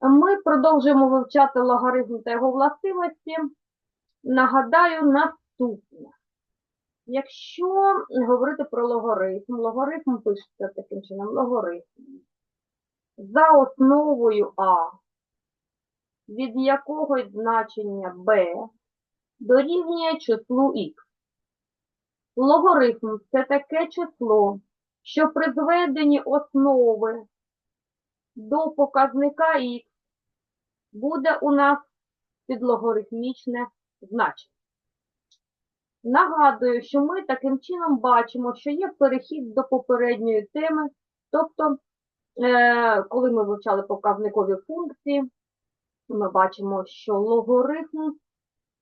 Ми продовжуємо вивчати логарифм та його властивості. Нагадаю наступне. Якщо говорити про логарифм, логарифм пишеться таким чином, логарифм. За основою А, від якогось значення Б дорівнює числу Х. Логарифм – це таке число, що при зведенні основи до показника Х буде у нас підлогарифмічне значення. Нагадую, що ми таким чином бачимо, що є перехід до попередньої теми, тобто, е, коли ми вивчали показникові функції, ми бачимо, що логарифм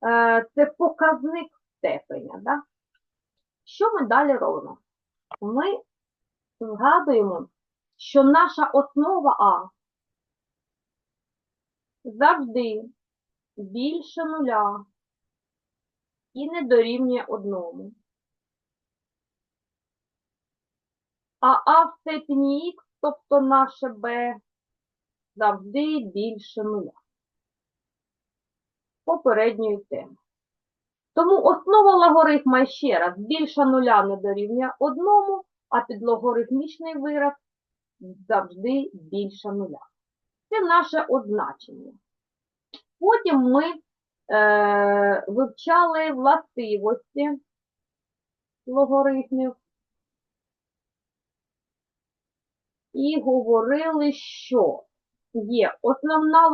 е, це показник степеня. Да? Що ми далі робимо? Ми згадуємо, що наша основа А завжди більше нуля і не дорівнює одному. А А в степені Х, тобто наше Б, завжди більше нуля. Попередньої теми. Тому основа логарифма ще раз більше нуля не дорівнює одному, а підлогарифмічний вираз завжди більше нуля. Це наше означення. Потім ми е, вивчали властивості логарифмів і говорили, що є основна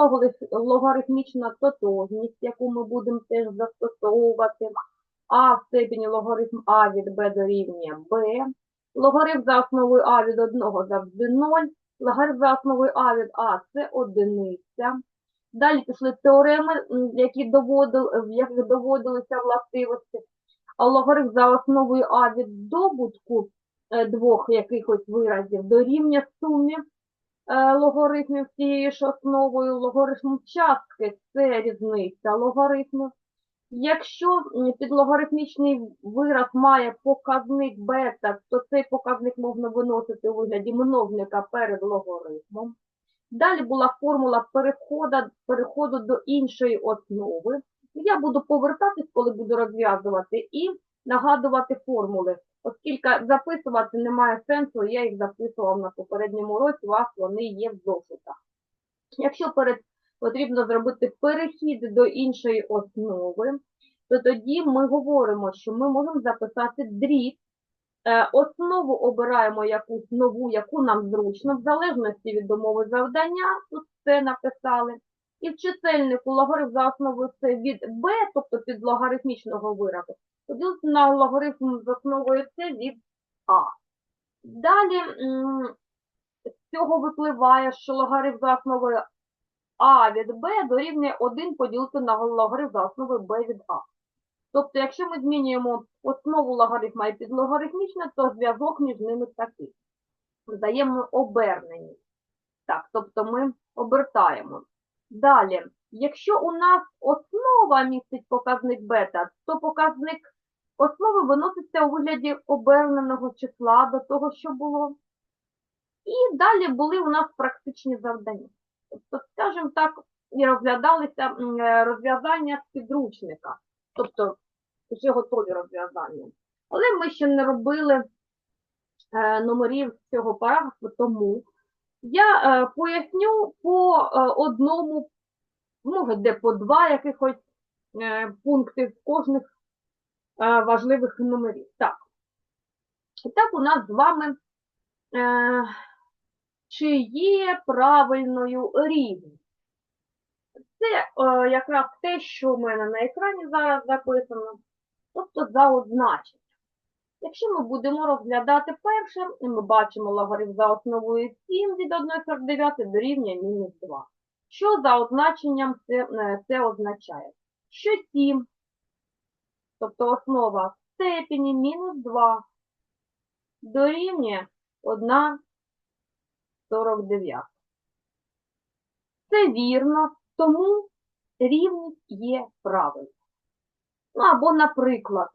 логарифмічна тотожність, яку ми будемо теж застосовувати, а в степені логарифм А від Б дорівнює Б, логарифм за основою А від 1 завжди 0, логарифм за основою А від А це одиниця. Далі пішли теореми, які доводили, в доводилися властивості. Логарифм за основою А від добутку е, двох якихось виразів дорівнює сумі е, логарифмів цією ж основою. Логарифм частки це різниця логарифмів. Якщо підлогарифмічний вираз має показник бета, то цей показник можна виносити у вигляді множника перед логарифмом. Далі була формула переходу, переходу до іншої основи. Я буду повертатись, коли буду розв'язувати, і нагадувати формули. Оскільки записувати немає сенсу, я їх записував на попередньому році, у вас вони є в зошитах. Якщо перед, потрібно зробити перехід до іншої основи, то тоді ми говоримо, що ми можемо записати дріб, Е, Основу обираємо якусь нову, яку нам зручно, в залежності від умови завдання, тут це написали. І в чисельнику логарифм за основою це від b, тобто під логарифмічного виразу, поділити на логарифм з основою це від а. Далі з цього випливає, що логарифм за основою а від b дорівнює 1 поділити на логарифм за основою b від а. Тобто, якщо ми змінюємо основу логарифма і підлогарифмічне, то зв'язок між ними такий. Взаємно обернені. Так, тобто ми обертаємо. Далі, якщо у нас основа містить показник бета, то показник основи виноситься у вигляді оберненого числа до того, що було. І далі були у нас практичні завдання. Тобто, скажімо так, розглядалися е, розв'язання з підручника. Тобто вже готові розв'язання. Але ми ще не робили е, номерів цього параграфу, тому я е, поясню по одному, може, де по два якихось пункти з кожних важливих номерів. Так. І так у нас з вами чи є правильною рівність. Це е, якраз те, що в мене на екрані зараз записано, тобто за означення. Якщо ми будемо розглядати перше, ми бачимо логарифм за основою 7 від 1,49 дорівнює мінус 2. Що за означенням це, е, це означає? Що 7, тобто основа степені мінус 2 дорівнює 1,49. Це вірно, тому рівність є правильною. Ну або, наприклад,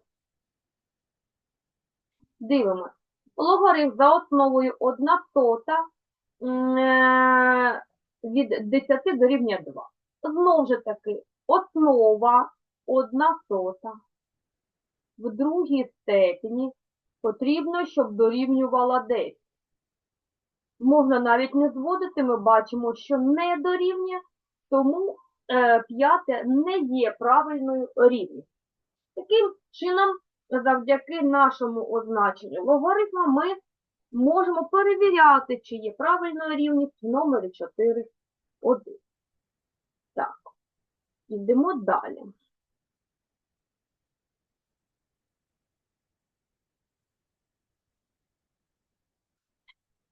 дивимося. Логарифм за основою 1 сота е, від 10 дорівнює 2. Знову ж таки, основа 1 сота в другій степені потрібно, щоб дорівнювала 10. Можна навіть не зводити, ми бачимо, що не дорівнює, тому е, п'яте не є правильною рівністю. Таким чином, завдяки нашому означенню логарифма, ми можемо перевіряти, чи є правильною рівність в номері 4, 1. Так, йдемо далі.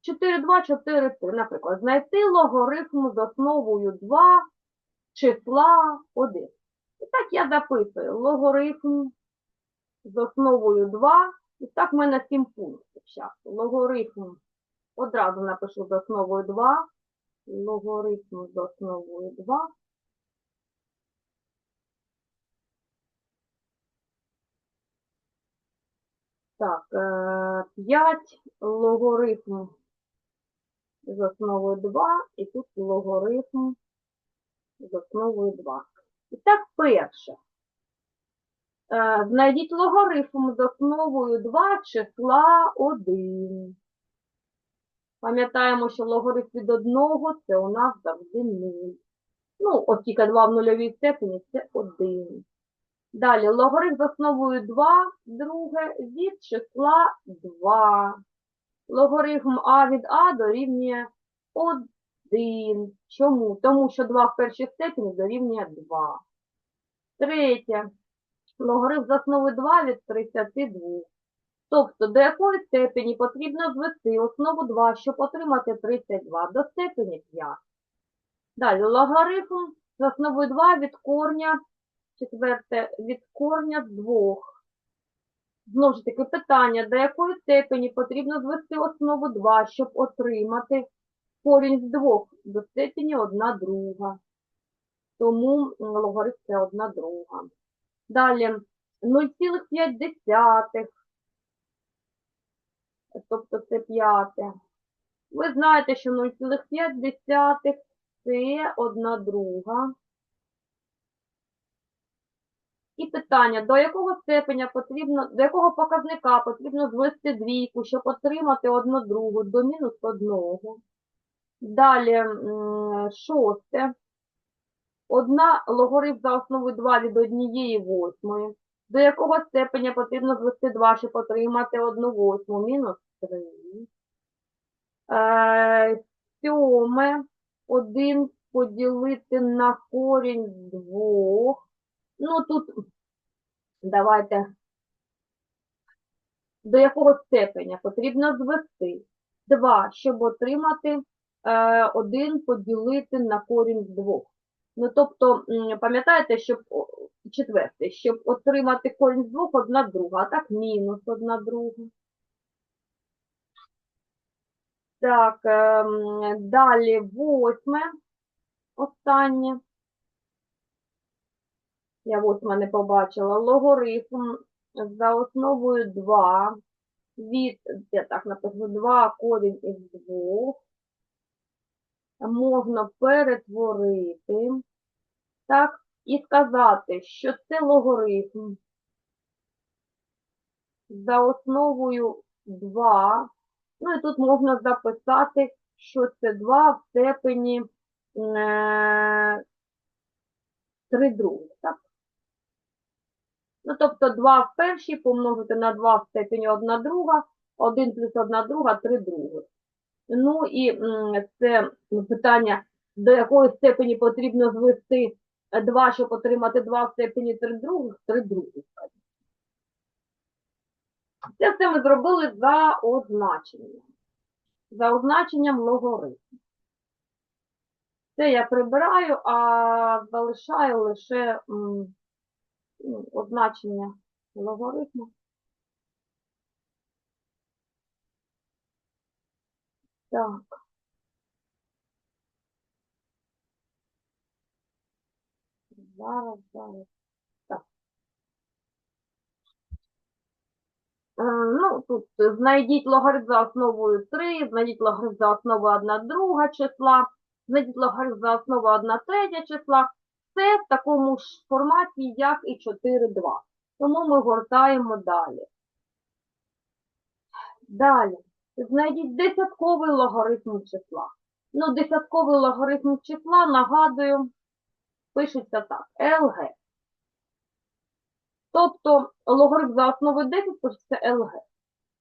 Чотири, два, чотири, три. Наприклад, знайти логарифм з основою 2 числа 1. І так я записую логарифм з основою 2. І так в мене 7 пунктів. Зараз. Логарифм одразу напишу з основою 2. Логарифм з основою 2. Так, 5 логарифм з основою 2, і тут логарифм з основою 2. І так, перше. Е, Знайдіть логарифм з основою 2 числа 1. Пам'ятаємо, що логарифм від 1 це у нас завжди 0. Ну, от тільки 2 в нульовій степені це 1. Далі логарифм з основою 2, друге, від числа 2. Логарифм А від А дорівнює 1. Чому? Тому що 2 в першій степені дорівнює 2. Третє. Логарифм з основи 2 від 32. Тобто, до якої степені потрібно звести основу 2, щоб отримати 32 до степені 5. Далі логарифм з основою 2 від корня, четверте, від корня 2. Знову ж таки, питання, до якої степені потрібно звести основу 2, щоб отримати корінь з 2 до степені 1 друга. Тому логарифм це 1 друга. Далі 0,5, тобто це п'яте. Ви знаєте, що 0,5 це 1 друга. І питання, до якого степеня потрібно, до якого показника потрібно звести двійку, щоб отримати одну другу до мінус одного. Далі, шосте. Одна логарифм за основою 2 від однієї восьмої. До якого степеня потрібно звести 2, щоб отримати одну восьму? Мінус 3. Е, сьоме. 1 поділити на корінь з 2. Ну, тут давайте. До якого степеня потрібно звести 2, щоб отримати е, 1 поділити на корінь з 2. Ну, тобто, пам'ятаєте, щоб четверте, щоб отримати корінь з 2, одна друга, а так мінус одна друга. Так, ем, далі восьме, останнє. Я восьме не побачила. Логарифм за основою 2 від, я так напишу, 2 корінь із 2 можна перетворити, так, і сказати, що це логарифм за основою 2. Ну і тут можна записати, що це 2 в степені е, 3 других, так? Ну, тобто 2 в першій помножити на 2 в степені 1 друга, 1 плюс 1 друга, 3 других. Ну і це питання, до якої степені потрібно звести 2, щоб отримати 2 в степені 3 других, 3 других. Це все ми зробили за означенням. За означенням логарифму. Це я прибираю, а залишаю лише означення логарифму. Так. Зараз, зараз. Так. Е, Ну, тут знайдіть логарифм за основою 3, знайдіть логарифм за основою 1 друга числа. Знайдіть логарифм за основу 1 третя числа. Це в такому ж форматі, як і 4,2. Тому ми гортаємо далі. Далі. Знайдіть десятковий логарифм числа. Ну, десятковий логарифм числа, нагадую, пишеться так. ЛГ. Тобто логарифм за основою 10 пишеться ЛГ.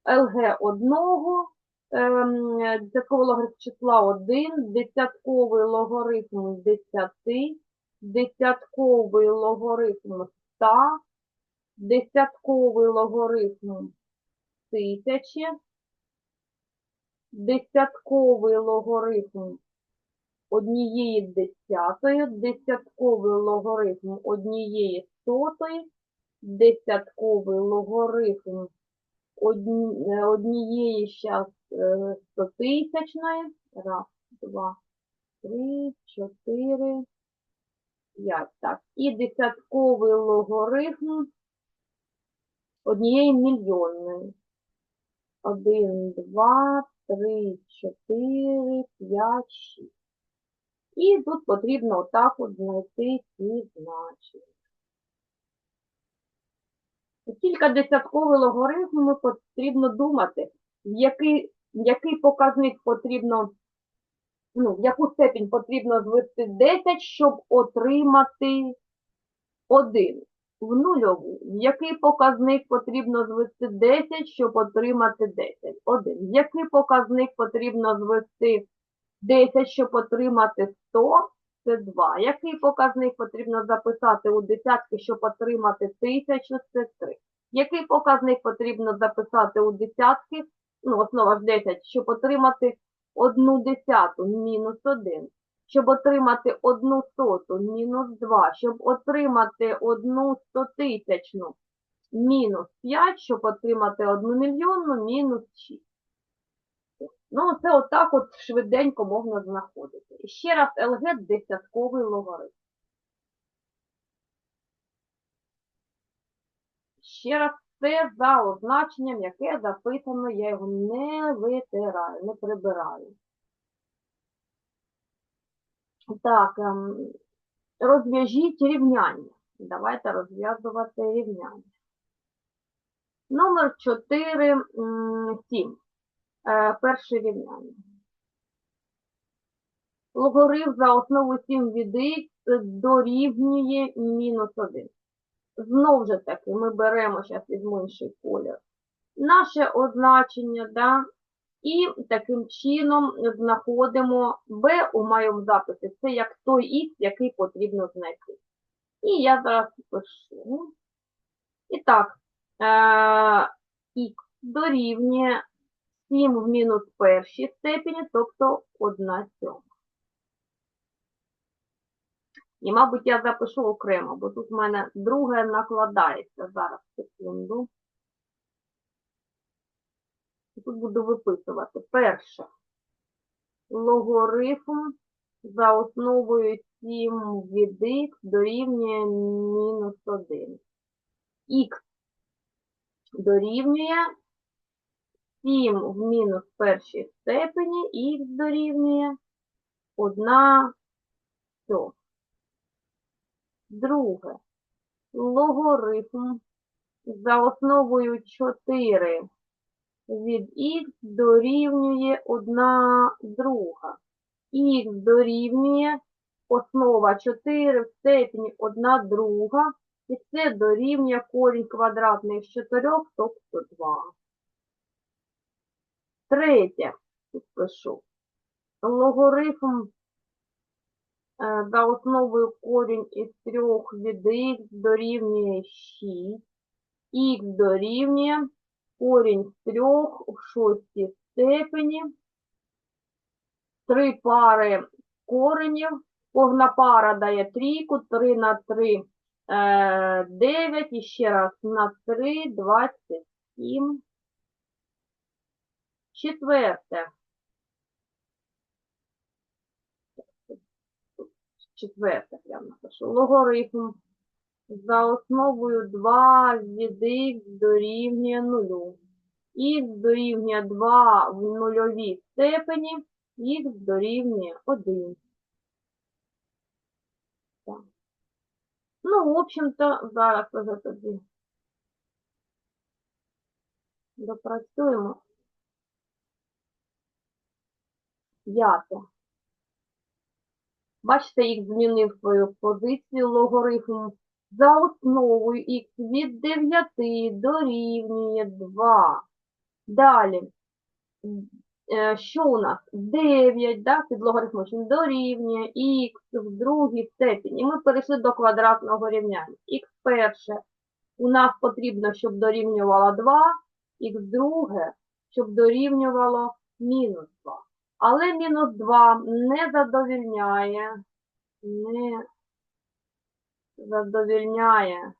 ЛГ одного, ем, десятковий логарифм числа 1, десятковий логарифм 10, десятковий логарифм 100, десятковий логарифм 1000, десятковий логарифм однієї десятої, десятковий логарифм однієї сотої, десятковий логарифм однієї щас е, стотисячної. Раз, два, три, чотири, п'ять. Так. І десятковий логарифм однієї мільйонної. Один, два, три, чотири, п'ять, шість. І тут потрібно отак от знайти ці значення. Кілька десятковий логарифм потрібно думати, в який, в який показник потрібно, ну, в яку степінь потрібно звести 10, щоб отримати 1 в нульову. В який показник потрібно звести 10, щоб отримати 10? 1. В який показник потрібно звести 10, щоб отримати 100? Це 2. Який показник потрібно записати у десятки, щоб отримати 1000? Це 3. Який показник потрібно записати у десятки, ну, основа ж 10, щоб отримати 1 десяту, мінус 1. Щоб отримати 1 соту, мінус 2. Щоб отримати 1 стотисячну, мінус 5. Щоб отримати 1 мільйонну, мінус 6. Ну, це отак от швиденько можна знаходити. І ще раз ЛГ десятковий логарифм. Ще раз це за означенням, яке записано, я його не витираю, не прибираю. Так, ем, розв'яжіть рівняння. Давайте розв'язувати рівняння. Номер 4, 7. Е, Перше рівняння. Логарифм за основу 7 від х дорівнює мінус 1. Знову ж таки, ми беремо, зараз візьму інший колір, наше означення, да, і таким чином знаходимо b у моєму записі. Це як той х, який потрібно знайти. І я зараз пишу. І так, е, х дорівнює 7 в мінус першій степені, тобто 1 сьома. І, мабуть, я запишу окремо, бо тут в мене друге накладається. Зараз, секунду. Тут буду виписувати. Перше. Логарифм за основою 7 від х дорівнює мінус 1. Х дорівнює 7 в мінус першій степені, х дорівнює 1 сьома. Друге. Логарифм за основою 4 від х дорівнює 1 друга. Х дорівнює основа 4 в степені 1 друга. І це дорівнює корінь квадратний з 4, тобто 2. Третє. Тут пишу. Логарифм за основою корінь із 3 від х дорівнює 6. Х дорівнює корінь з 3 в шостій степені. Три пари коренів. Повна пара дає трійку, 3 на 3 9, і ще раз на 3 27. Четверте. четверте прямо напишу. Логарифм за основою 2 від х дорівнює 0. Х дорівнює 2 в нульовій степені, х дорівнює 1. Так. Ну, в общем-то, зараз вже тоді допрацюємо. П'яте. Бачите, їх змінив свою позицію логарифм. За основою х від 9 дорівнює 2. Далі. Е, Що у нас? 9, да, під логарифмічним дорівнює х в другій степені. Ми перейшли до квадратного рівняння. х перше у нас потрібно, щоб дорівнювало 2, х друге, щоб дорівнювало мінус 2. Але мінус 2 не задовільняє, не задовільняє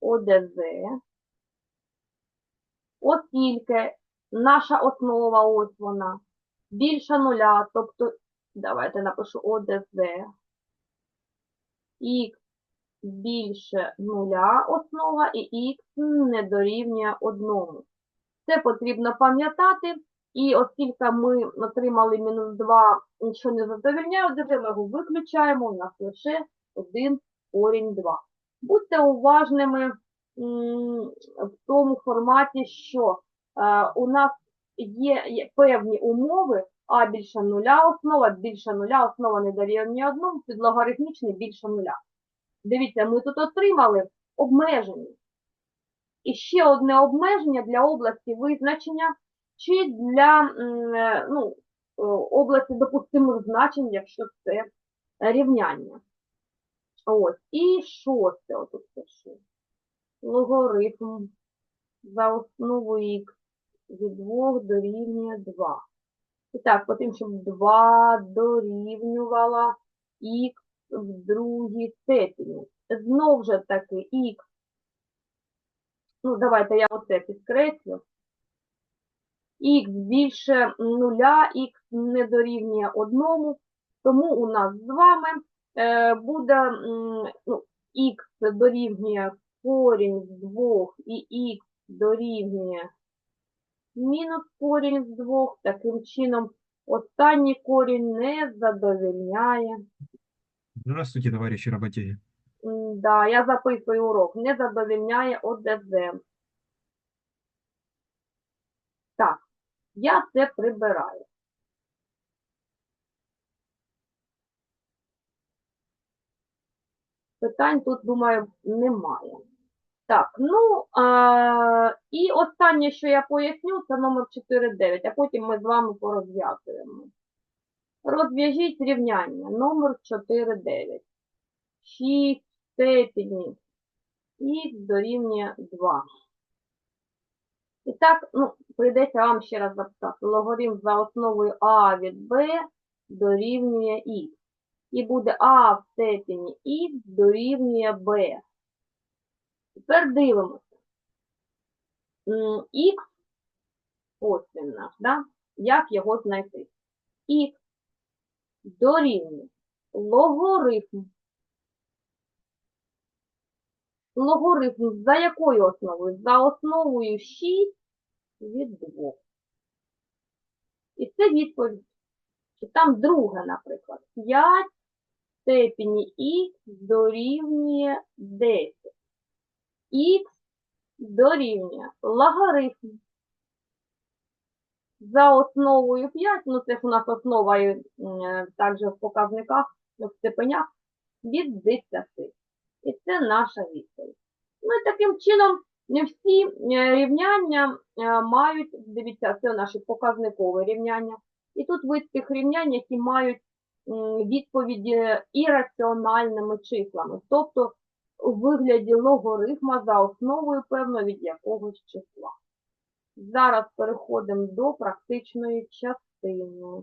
ОДЗ, оскільки наша основа, ось вона, більша нуля, тобто, давайте напишу ОДЗ, х більше нуля основа і х не дорівнює одному. Це потрібно пам'ятати, і оскільки ми отримали мінус 2, нічого не задовільняє, ОДЗ, ми його виключаємо, у нас лише один корінь 2. Будьте уважними в тому форматі, що е, у нас є певні умови, а більше нуля основа, більше нуля основа не дорівнює одному, підлогарифмічний більше нуля. Дивіться, ми тут отримали обмеження. І ще одне обмеження для області визначення, чи для е, ну, е, області допустимих значень, якщо це рівняння. Ось. І шосте, отут пишу. Логарифм за основу х від 2 дорівнює 2. І так, потім, щоб 2 дорівнювала х в другій степені. Знов же таки х. Ну, давайте я оце підкреслю. Х більше нуля, х не дорівнює одному, тому у нас з вами е, буде ну, х дорівнює корінь з 2 і х дорівнює мінус корінь з 2. Таким чином, останній корінь не задовільняє. Здравствуйте, товарищи работяги. М, Да, я записую урок. Не задовільняє ОДЗ. Так, я це прибираю. Питань тут, думаю, немає. Так, ну, а, і останнє, що я поясню, це номер 4.9, а потім ми з вами порозв'язуємо. Розв'яжіть рівняння номер 4.9. 6 степені х дорівнює 2. І так, ну, прийдеться вам ще раз записати. Логарифм за основою а від b дорівнює х. І буде а в степені х дорівнює b. Тепер дивимося. Х, ось він наш, да? як його знайти? Х дорівнює логарифм. Логарифм за якою основою? За основою 6 від 2. І це відповідь. Там друге, наприклад. 5 в степені х дорівнює 10. Х дорівнює логарифм. За основою 5, ну це ж у нас основа і, також в показниках, в степенях, від 10. І це наша відповідь. Ну і таким чином всі е, рівняння е, мають, дивіться, це наші показникові рівняння. І тут вид тих рівнянь, які мають відповіді ірраціональними числами, тобто у вигляді логарифма за основою, певно, від якогось числа. Зараз переходимо до практичної частини.